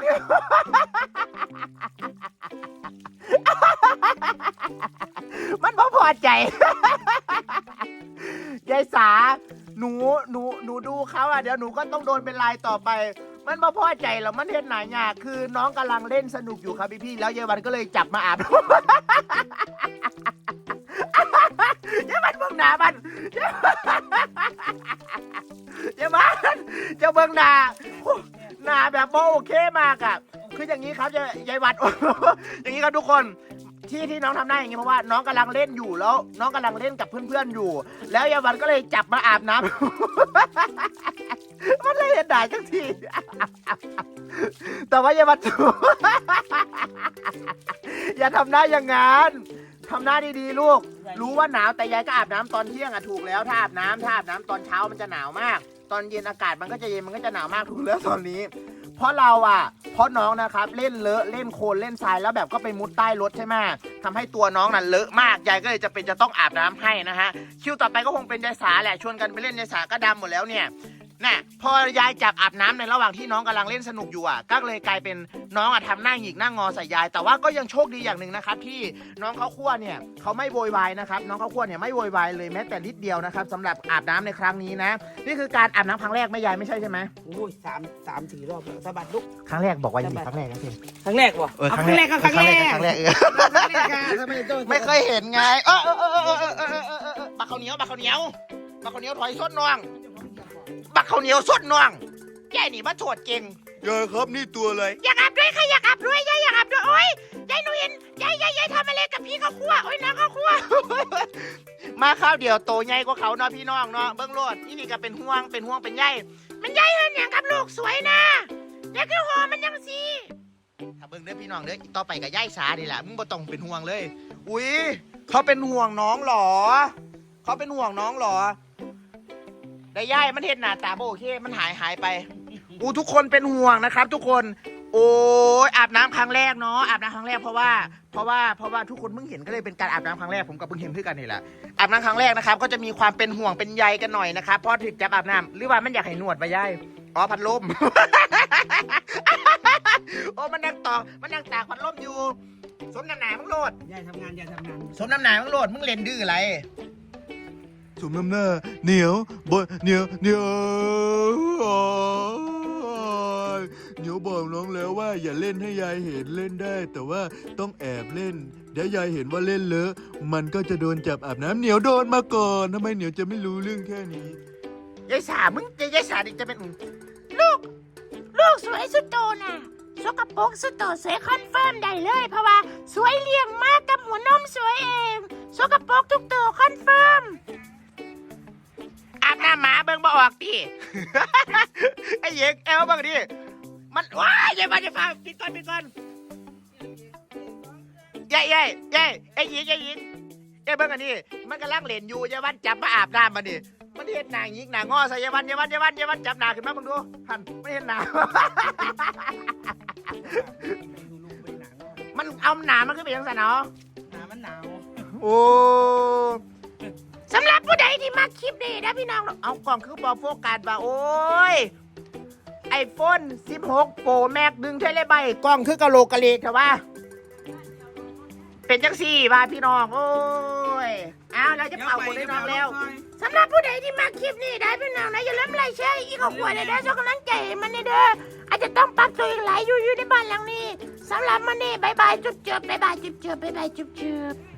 กอยู่มันพอพอใจ ยายสา หนู หนู หนูดูเขาอะ เดี๋ยวหนูก็ต้องโดนเป็นลายต่อไป มันมาพอใจหรอ มันเห็นหนายากคือน้องกำลังเล่นสนุกอยู่ครับพี่พี่แล้วยายวันก็เลยจับมาอาบยายวันเบิ่งหนามันยายวันจะเบิ่งหนา หนาแบบโบโอเคมากอะคืออย่างนี้ครับยายยายวันอย่างนี้ครับทุกคนที่ที่น้องทำได้อย่างนี้เพราะว่าน้องกำลังเล่นอยู่แล้ว น้องกำลังเล่นกับเพื่อนๆอยู่ แล้วยายวันก็เลยจับมาอาบน้ำ มันเลยเห็นได้จังที แต่ว่ายายวันอย่าทำหน้าอย่างนั้นทำหน้าดีๆลูก รู้ว่าหนาวแต่ยายก็อาบน้ำตอนเที่ยงอะถูกแล้ว ถ้าอาบน้ำถ้าอาบน้ำตอนเช้ามันจะหนาวมาก ตอนเย็นอากาศมันก็จะเย็นมันก็จะหนาวมากถูกแล้วตอนนี้ เพราะเราอะ เพราะน้องนะครับเล่นเลอะเล่นโคลนเล่นทรายแล้วแบบก็ไปมุดใต้รถใช่ไหมทำให้ตัวน้องนั้นเลอะมากยายก็เลยจะเป็นจะต้องอาบน้ำให้นะฮะคิวต่อไปก็คงเป็นยายสาแหละชวนกันไปเล่นยายสาก็ดำหมดแล้วเนี่ย น่ะพอยายจับอาบน้ำในระหว่างที่น้องกำลังเล่นสนุกอยู่อะก็เลยกลายเป็นน้องอะทำหน้าหงิกหน้างอใส่ยาย แต่ว่าก็ยังโชคดีอย่างหนึ่งนะครับที่น้องข้าวคั่วเนี่ยเขาไม่โวยวายนะครับน้องข้าวคั่วเนี่ยไม่โวยวายเลยแม้แต่นิดเดียวนะครับสำหรับอาบน้ำในครั้งนี้นะ นี่คือการอาบน้ำครั้งแรกไม่ยายไม่ใช่ใช่ไหมโอ้ยสามสามสี่รอบสะบัดลุก ครั้งแรกบอกว่าหญิงครั้งแรกนะพี่ครั้งแรกวะเอาครั้งแรกก็ครั้งแรกครั้งแรกเออไม่เคยเห็นไงเออเออเออเออเออเออเออปลอข้อวเหนียอปลอข้อวเหนียวปลาข้าวเอนียวถอยส้นน้อง บักข้าวเหนียวส้นน่วงแกนี่มาโฉดเก่งยายครับนี่ตัวอะไรอยากอาบด้วยใครอยากอาบด้วยยายอยากอาบด้วยโอ้ยยายหนูเห็นยายยายยายทำอะไรกับพี่เขาคั่วโอ้ยน้องเขาคั่ว มาข้าวเดียวโตใหญ่กว่าเขาเนาะพี่น้องเนาะเบิ้งโลดนี่นี่ก็เป็นห่วงเป็นห่วงเป็นใยมันใยเฮินอย่างกับลูกสวยนะเด็กคือหัวมันยังสีถ้าเบิ้งเด้อพี่น้องเด้อต่อไปกับยายสาดีแหละมึงบ่ต้องเป็นห่วงเลย อุ้ยเขาเป็นห่วงน้องเหรอ เขาเป็นห่วงน้องเหรอ ได้ย่ายมันเห็นหน้าตาบ่โอเค มันหายหายไป อูทุกคนเป็นห่วงนะครับ ทุกคน โอ้ยอาบน้ำครั้งแรกเนาะอาบน้ำครั้งแรกเพราะว่าเพราะว่าเพราะว่าทุกคนเพิ่งเห็นก็เลยเป็นการอาบน้ำครั้งแรกผมกับเพิ่งเห็นคือกันนี่แหละอาบน้ำครั้งแรกนะครับ ก็จะมีความเป็นห่วงเป็นใยกันหน่อยนะครับเพราะถึงจะอาบน้ำหรือว่ามันอยากให้หนวดไปย่ายอ๋อพัดลม โอ้มันนั่งตอกมันนั่งตากพัดลมอยู่ สมน้ำหนามึงโลดยายทำงานยายทำงานสมน้ำหนามึงโลดมึงเล่นดื้ออะไร สมน้ำหน้า เหนียวบเหนียวเหนียวเหนียวบอกน้องแล้วว่าอย่าเล่นให้ยายเห็นเล่นได้ แต่ว่าต้องแอบเล่นเดี๋ยวยายเห็นว่าเล่นเลอะมันก็จะโดนจับอาบน้ำเหนียวโดนมาก่อนทำไมเหนียวจะไม่รู้เรื่องแค่นี้ยายสามึงยายสาดิจะเป็นลูก ลูกสวยสุดโตน่ะสกปรกสุดโตสวยคอนเฟิร์มได้เลย เพราะว่าสวยเลี้ย ไอ้เหี้ยเอลบ้างดิมันว้ายยายมาจะฟังปิดก่อนปิดก่อนยายยายยายไอ้หญิงไอ้หญิงยายเบิ่งอันนี้มันกำลังเล่นอยู่ยายวันจับมาอาบน้ำมันดิมันเห็นหนาหญิงหนางอใส่ยายวันยายวันยายวันยายวันจับหนาขึ้นมามึงดูหันไม่เห็นหนามันเอาหนามันขึ้นไปยังไงเนาะหนามันหนาวโอ้สำหรับผู้ใด ที่มาคลิปนี้นะพี่น้องเอากล่องคือบอโฟกัสว่าโอ้ยไอโฟน16 Pro Max ดึงเทเลใบกล้องคือกะโหลกกะเลกแต่ว่า เป็นจังสี่ว่าพี่น้อง โอ้ยเอาเราจะเป่าคนให้น้องแล้วสำหรับผู้ใดที่มาคลิปนี้ได้พี่น้องนะอย่าลืมไลค์แชร์อีกขอบคุณเลยเด้อส่งกำลังใจมันเด้ออาจจะต้องปรับตัวอีกหลายอยู่อยู่ในบ้านหลังนี้สำหรับมันนี่บายบายจุ๊บจุ๊บบายบายจุ๊บจุ๊บบายบายจุ๊บจุ๊บ